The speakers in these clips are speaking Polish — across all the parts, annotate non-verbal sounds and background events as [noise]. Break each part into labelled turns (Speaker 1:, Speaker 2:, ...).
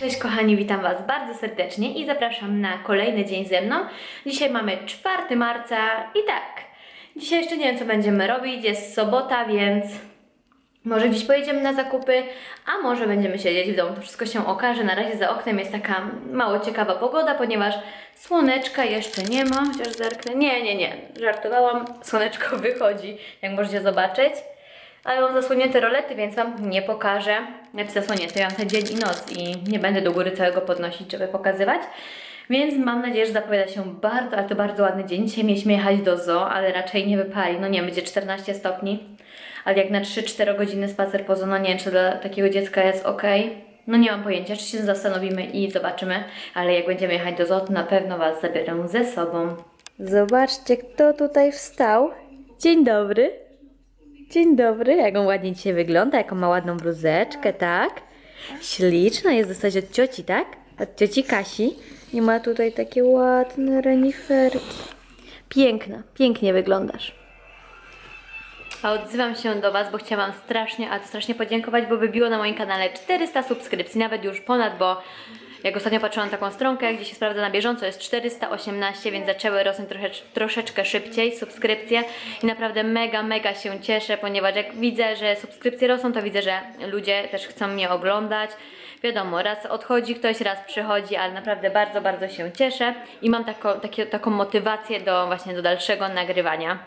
Speaker 1: Cześć kochani, witam Was bardzo serdecznie i zapraszam na kolejny dzień ze mną. Dzisiaj mamy 4 marca i tak, dzisiaj jeszcze nie wiem co będziemy robić, jest sobota, więc może gdzieś pojedziemy na zakupy, a może będziemy siedzieć w domu. To wszystko się okaże. Na razie za oknem jest taka mało ciekawa pogoda, ponieważ słoneczka jeszcze nie ma, chociaż zerknę. Nie, nie, nie, żartowałam. Słoneczko [laughs] wychodzi, jak możecie zobaczyć. Ale mam zasłonięte rolety, więc Wam nie pokażę. Znaczy zasłonięte, ja mam ten dzień i noc i nie będę do góry całego podnosić, żeby pokazywać. Więc mam nadzieję, że zapowiada się bardzo, ale to bardzo ładny dzień. Dzisiaj mieliśmy jechać do zoo, ale raczej nie wypali. No nie, będzie 14 stopni. Ale jak na 3-4 godziny spacer po zoo, no nie czy dla takiego dziecka jest ok. No nie mam pojęcia, czy się zastanowimy i zobaczymy. Ale jak będziemy jechać do zoo, to na pewno Was zabierę ze sobą. Zobaczcie, kto tutaj wstał. Dzień dobry. Dzień dobry, jak on ładnie dzisiaj wygląda, jaką ma ładną bluzeczkę, tak? Śliczna jest dostać od cioci, tak? Od cioci Kasi. I ma tutaj takie ładne reniferki. Piękna, pięknie wyglądasz. A odzywam się do Was, bo chciałam strasznie, ale to strasznie podziękować, bo wybiło na moim kanale 400 subskrypcji, nawet już ponad, bo jak ostatnio patrzyłam na taką stronkę, gdzie się sprawdza na bieżąco, jest 418, więc zaczęły rosnąć trosze, troszeczkę szybciej subskrypcje i naprawdę mega, mega się cieszę, ponieważ jak widzę, że subskrypcje rosną, to widzę, że ludzie też chcą mnie oglądać. Wiadomo, raz odchodzi ktoś, raz przychodzi, ale naprawdę bardzo, bardzo się cieszę i mam taką, takie, taką motywację do właśnie do dalszego nagrywania.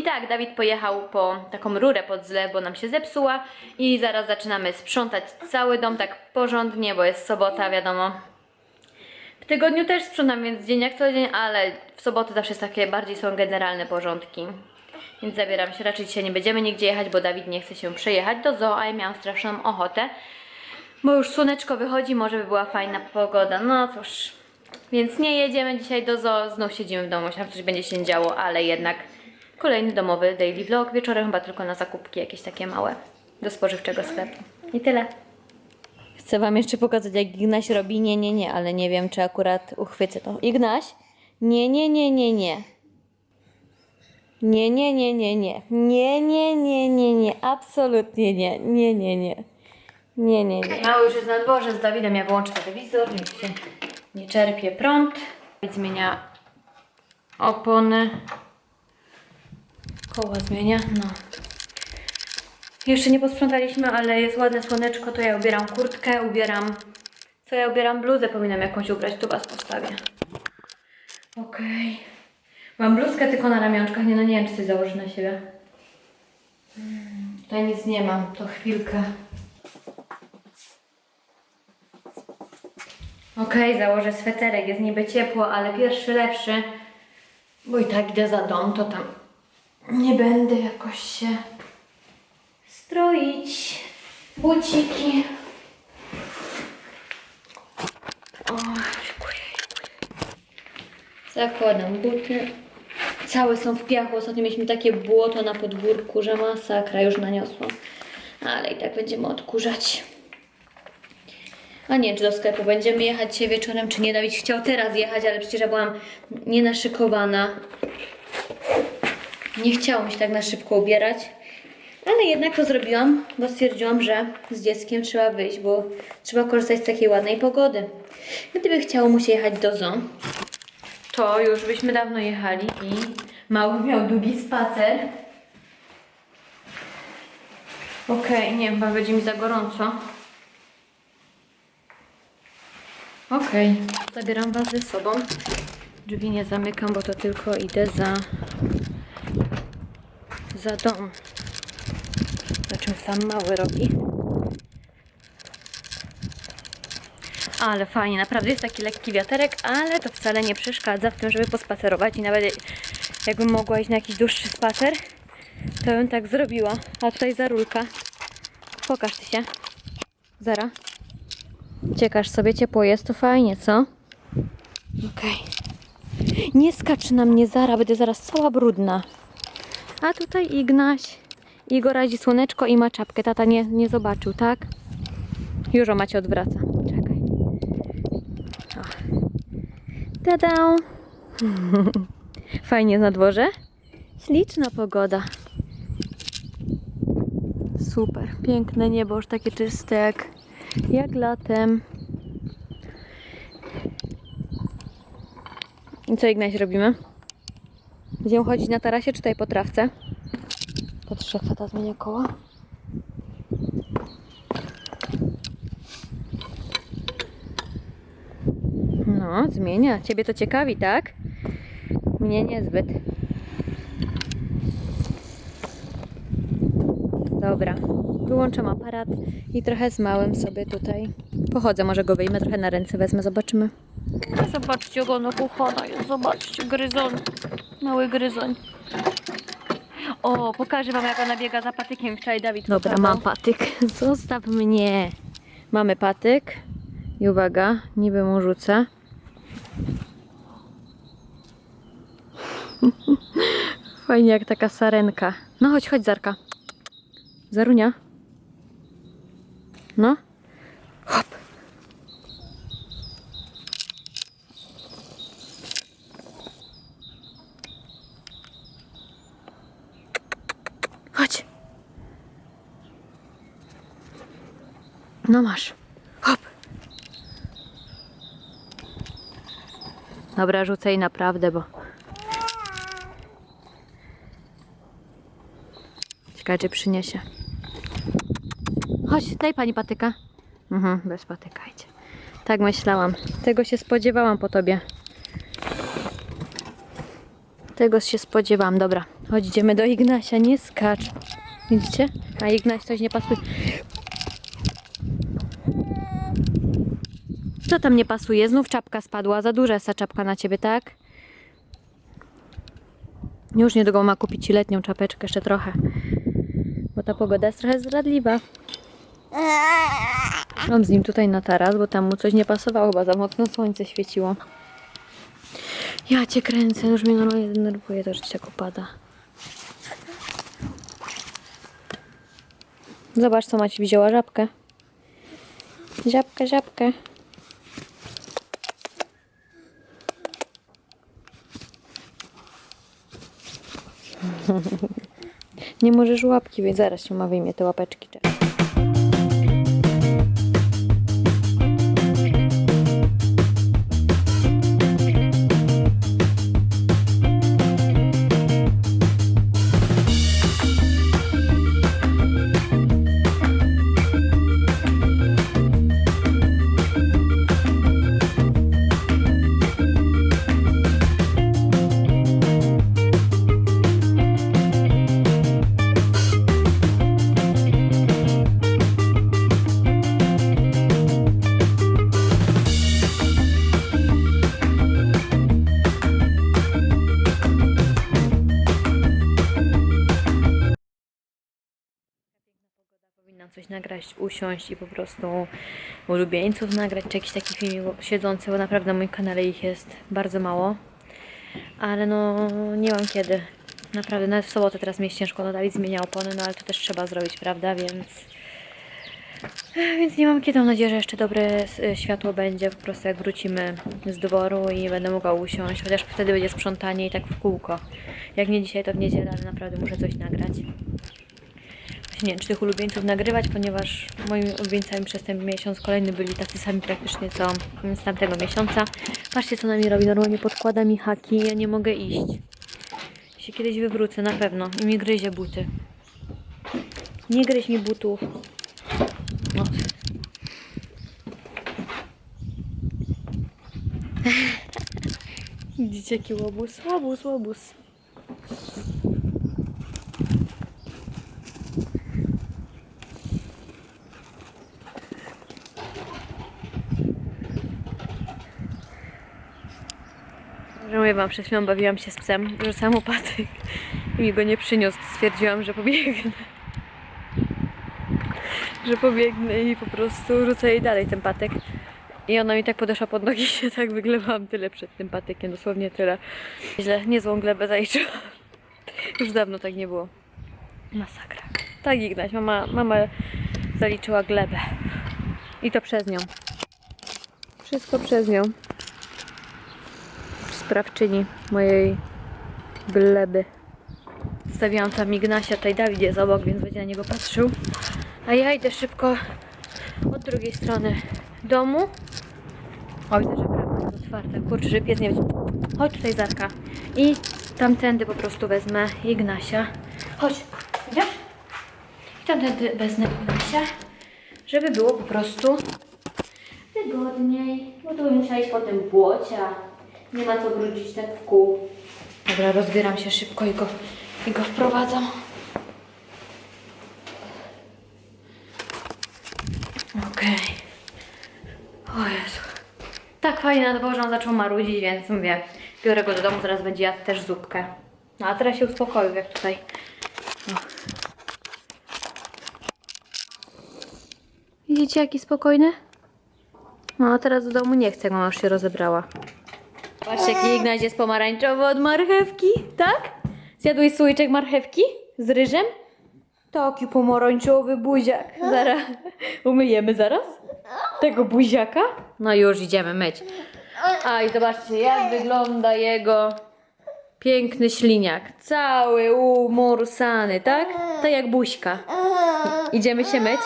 Speaker 1: I tak, Dawid pojechał po taką rurę pod zlew, bo nam się zepsuła i zaraz zaczynamy sprzątać cały dom tak porządnie, bo jest sobota, wiadomo. W tygodniu też sprzątam, więc dzień jak co dzień, ale w soboty zawsze jest takie bardziej są generalne porządki. Więc zabieram się, raczej dzisiaj nie będziemy nigdzie jechać, bo Dawid nie chce się przejechać do zoo, a ja miałam straszną ochotę. Bo już słoneczko wychodzi, może by była fajna pogoda. No cóż, więc nie jedziemy dzisiaj do zoo, znów siedzimy w domu, myślałam, coś będzie się działo, ale jednak kolejny domowy daily vlog. Wieczorem chyba tylko na zakupki jakieś takie małe do spożywczego sklepu. I tyle. Chcę Wam jeszcze pokazać, jak Ignaś robi nie, nie, nie, ale nie wiem, czy akurat uchwycę to. Ignaś? Nie, nie, nie, nie, nie. Nie, nie, nie, nie, nie. Nie, nie, nie, nie, nie. Absolutnie nie. Nie, nie, nie. Nie, nie, nie. Mały już jest na dworze z Dawidem. Ja wyłączę telewizor, nie czerpie prąd. Zmienia opony. Koła zmienia, no. Jeszcze nie posprzątaliśmy, ale jest ładne słoneczko, to ja ubieram kurtkę, ubieram... Co ja ubieram? Bluzę powinnam jakąś ubrać, tu Was postawię. Okej. Mam bluzkę tylko na ramionczkach, nie no nie wiem, czy coś założę na siebie. Mm, Tutaj nic nie mam, to chwilkę. Okej, założę sweterek, jest niby ciepło, ale pierwszy lepszy. Bo i tak idę za dom, to tam nie będę jakoś się stroić. Buciki. O, dziękuję. Zakładam buty. Całe są w piachu. Ostatnio mieliśmy takie błoto na podwórku, że masakra już naniosłam. Ale i tak będziemy odkurzać. A nie, czy do sklepu będziemy jechać dzisiaj wieczorem, czy nie. Dawid chciał teraz jechać, ale przecież ja byłam nienaszykowana. Nie chciało mi się tak na szybko ubierać. Ale jednak to zrobiłam, bo stwierdziłam, że z dzieckiem trzeba wyjść, bo trzeba korzystać z takiej ładnej pogody. Gdyby chciało mu się jechać do zoo, to już byśmy dawno jechali i mały miał długi spacer. Okej, nie, chyba będzie mi za gorąco. Okej, zabieram Was ze sobą. Drzwi nie zamykam, bo to tylko idę za, za dom. O czym sam mały robi. Ale fajnie, naprawdę jest taki lekki wiaterek, ale to wcale nie przeszkadza w tym, żeby pospacerować i nawet jakbym mogła iść na jakiś dłuższy spacer, to bym tak zrobiła. A tutaj za rulka. Pokaż ty się. Zara. Ciekasz sobie, ciepło jest, to fajnie, co? Okej. Nie skacz na mnie, Zara, będę zaraz cała brudna. A tutaj Ignaś. Igor razi słoneczko i ma czapkę. Tata nie, nie zobaczył, tak? Już o macie odwraca. Czekaj. Tada! [laughs] Fajnie na dworze? Śliczna pogoda. Super, piękne niebo, już takie czyste jak, jak latem. I co Ignaś robimy? Będziemy chodzić na tarasie czy tutaj po trawce? Patrz jak tata zmienia koła. No, zmienia. Ciebie to ciekawi, tak? Mnie niezbyt. Dobra, wyłączam aparat i trochę z małym sobie tutaj pochodzę. Może go wyjmę, trochę na ręce wezmę, zobaczymy. Zobaczcie go, kochana jest, zobaczcie, gryzoń. Mały gryzoń. O, pokażę wam jak ona biega za patykiem. Wczoraj Dawid Dobra, mam patyk. [laughs] Zostaw mnie. Mamy patyk. I uwaga, niby mu rzucę. [laughs] Fajnie jak taka sarenka. No chodź, chodź Zarka. Zarunia. No. Hop. Chodź. No masz. Hop. Dobra, rzucaj naprawdę, bo... Ciekawe, czy przyniesie. Chodź, daj pani patyka. Mhm, bez patyka idzie. Tak myślałam. Tego się spodziewałam po tobie. Tego się spodziewałam. Dobra, chodź, idziemy do Ignasia. Nie skacz. Widzicie? A Ignaś coś nie pasuje. Co tam nie pasuje? Znów czapka spadła. Za duża jest ta czapka na ciebie, tak? Już niedługo ma kupić ci letnią czapeczkę, jeszcze trochę. Bo ta pogoda jest trochę zdradliwa. Mam z nim tutaj na taras, bo tam mu coś nie pasowało, chyba za mocno słońce świeciło. Ja cię kręcę, już mnie normalnie denerwuje to, że tak upada. Zobacz, co Maci wzięła żabkę. Żabkę, żabkę. Nie możesz łapki, więc zaraz się ma wyjmie te łapeczki. Coś nagrać, usiąść i po prostu ulubieńców nagrać, czy jakiś taki film siedzący, bo naprawdę na moim kanale ich jest bardzo mało. Ale no, nie mam kiedy. Naprawdę, nawet w sobotę teraz mi jest ciężko, no zmienia opony, no ale to też trzeba zrobić, prawda, więc... Więc nie mam kiedy, mam nadzieję, że jeszcze dobre e, światło będzie, po prostu jak wrócimy z dworu i będę mogła usiąść, chociaż wtedy będzie sprzątanie i tak w kółko. Jak nie dzisiaj, to w niedzielę, ale naprawdę muszę coś nagrać nie czy tych ulubieńców nagrywać, ponieważ moimi ulubieńcami przez ten miesiąc kolejny byli tacy sami praktycznie co z tamtego miesiąca. Patrzcie, co na mnie robi. Normalnie podkłada mi haki ja nie mogę iść. Się kiedyś wywrócę, na pewno. I mi gryzie buty. Nie gryź mi butów. [laughs] O. Widzicie, jaki łobuz? Łobuz, łobuz. Mówię wam, przed chwilą bawiłam się z psem, rzucałam mu patyk i mi go nie przyniósł. Stwierdziłam, że pobiegnę. Że pobiegnę i po prostu rzucę jej dalej ten patyk. I ona mi tak podeszła pod nogi, [laughs] się tak wyglewałam tyle przed tym patykiem, dosłownie tyle. Źle, niezłą glebę zaliczyłam. Już dawno tak nie było. Masakra. Tak Ignaś, mama, mama zaliczyła glebę. I to przez nią. Wszystko przez nią sprawczyni mojej gleby. Stawiłam tam Ignasia, tutaj Dawid jest obok, więc będzie na niego patrzył. A ja idę szybko od drugiej strony domu. O, widzę, że brama jest otwarta. Kurczę, że pies nie będzie. Chodź tutaj, Zarka. I tamtędy po prostu wezmę Ignasia. Chodź, idziesz? I tamtędy wezmę Ignasia, żeby było po prostu wygodniej. Bo tu bym musiała iść po tym błocia. Nie ma co brudzić tak w kół. Dobra, rozbieram się szybko i go, i go wprowadzam. Okej. O Jezu. Tak fajnie na dworze on zaczął marudzić, więc mówię, biorę go do domu, zaraz będzie jadł też zupkę. No a teraz się uspokoił, jak tutaj. O. Widzicie, jaki spokojny? No a teraz do domu nie jak mama już się rozebrała. Patrzcie, jaki Ignaś jest pomarańczowy od marchewki, tak? Zjadłeś słoiczek marchewki z ryżem? Taki pomarańczowy buziak. Zaraz umyjemy zaraz? Tego buziaka? No już idziemy myć. A i zobaczcie, jak wygląda jego piękny śliniak. Cały umorsany, tak? Tak jak buźka. Idziemy się myć.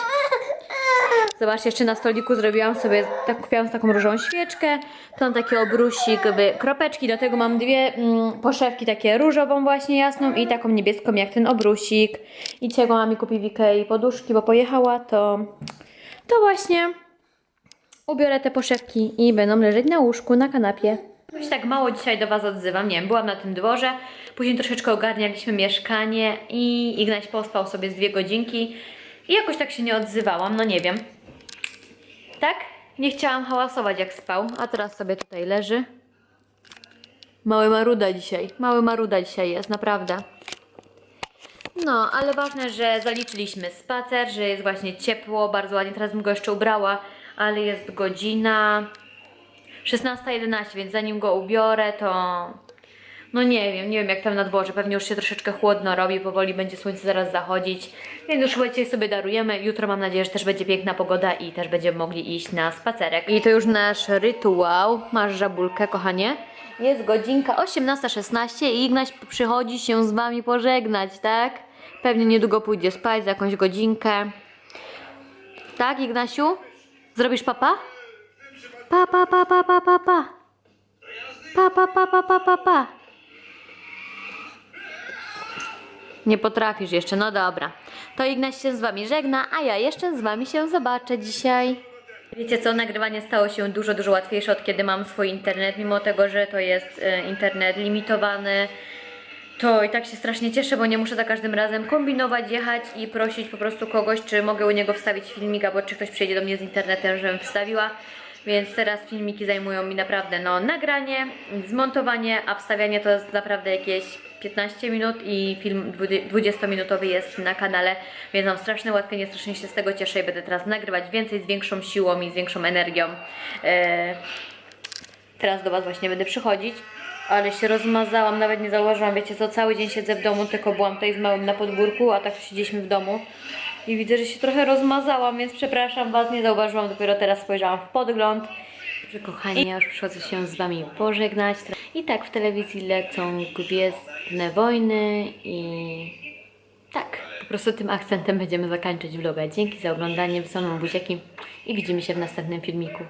Speaker 1: Zobaczcie, jeszcze na stoliku zrobiłam sobie, tak kupiłam taką różową świeczkę, to mam taki obrusik, jakby kropeczki, do tego mam dwie mm, poszewki, takie różową właśnie jasną i taką niebieską jak ten obrusik. I dzisiaj mama mi kupi w Ikei poduszki, bo pojechała, to, to właśnie ubiorę te poszewki i będą leżeć na łóżku, na kanapie. Jakoś tak mało dzisiaj do Was odzywam, nie wiem, byłam na tym dworze, później troszeczkę ogarnialiśmy mieszkanie i Ignaś pospał sobie z dwie godzinki i jakoś tak się nie odzywałam, no nie wiem. Tak? Nie chciałam hałasować jak spał, a teraz sobie tutaj leży. Mały maruda dzisiaj, mały maruda dzisiaj jest, naprawdę. No, ale ważne, że zaliczyliśmy spacer, że jest właśnie ciepło, bardzo ładnie, teraz bym go jeszcze ubrała, ale jest godzina 16.11, więc zanim go ubiorę, to no nie wiem, nie wiem jak tam na dworze, pewnie już się troszeczkę chłodno robi, powoli będzie słońce zaraz zachodzić, więc już chyba dzisiaj sobie darujemy. Jutro mam nadzieję, że też będzie piękna pogoda i też będziemy mogli iść na spacerek. I to już nasz rytuał. Masz żabulkę, kochanie. Jest godzinka 18.16 i Ignaś przychodzi się z Wami pożegnać, tak? Pewnie niedługo pójdzie spać za jakąś godzinkę. Tak, Ignasiu? Zrobisz papa? Pa, pa, pa, pa, pa, pa, pa. Pa, pa, pa, pa, pa, pa, pa. Nie potrafisz jeszcze, no dobra. To Ignaś się z Wami żegna, a ja jeszcze z Wami się zobaczę dzisiaj. Wiecie co, nagrywanie stało się dużo, dużo łatwiejsze od kiedy mam swój internet, mimo tego, że to jest e, internet limitowany. To i tak się strasznie cieszę, bo nie muszę za każdym razem kombinować, jechać i prosić po prostu kogoś, czy mogę u niego wstawić filmik, albo czy ktoś przyjdzie do mnie z internetem, żebym wstawiła. Więc teraz filmiki zajmują mi naprawdę no, nagranie, zmontowanie, a wstawianie to jest naprawdę jakieś 15 minut i film 20-minutowy jest na kanale, więc mam straszne ułatwienie, strasznie się z tego cieszę i będę teraz nagrywać więcej, z większą siłą i z większą energią. E, Teraz do Was właśnie będę przychodzić, ale się rozmazałam, nawet nie zauważyłam, wiecie co, cały dzień siedzę w domu, tylko byłam tutaj z małym na podwórku, a tak siedzieliśmy w domu i widzę, że się trochę rozmazałam, więc przepraszam Was, nie zauważyłam, dopiero teraz spojrzałam w podgląd. Że kochani, ja już przychodzę się z Wami pożegnać. I tak w telewizji lecą Gwiezdne Wojny i tak, po prostu tym akcentem będziemy zakończyć vloga. Dzięki za oglądanie, wysoką buziaki i widzimy się w następnym filmiku.